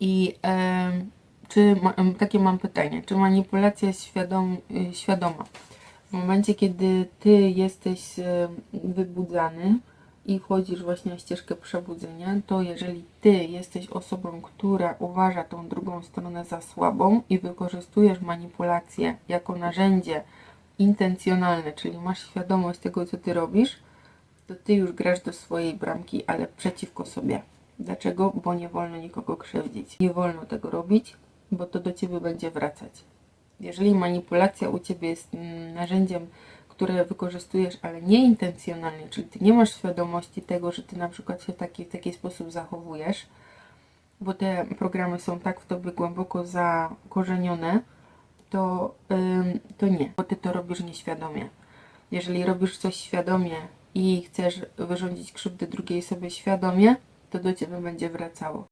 I em, czy takie mam pytanie, czy manipulacja świadom, y, świadoma? W momencie, kiedy ty jesteś em, wybudzany i wchodzisz właśnie na ścieżkę przebudzenia, to jeżeli ty jesteś osobą, która uważa tą drugą stronę za słabą i wykorzystujesz manipulację jako narzędzie intencjonalne, czyli masz świadomość tego, co ty robisz, to ty już grasz do swojej bramki, ale przeciwko sobie. Dlaczego? Bo nie wolno nikogo krzywdzić. Nie wolno tego robić, bo to do ciebie będzie wracać. Jeżeli manipulacja u ciebie jest mm, narzędziem, które wykorzystujesz, ale nieintencjonalnie, czyli ty nie masz świadomości tego, że ty na przykład się w taki, w taki sposób zachowujesz, bo te programy są tak w tobie głęboko zakorzenione, to, to nie, bo ty to robisz nieświadomie. Jeżeli robisz coś świadomie i chcesz wyrządzić krzywdę drugiej osobie świadomie, to do ciebie będzie wracało.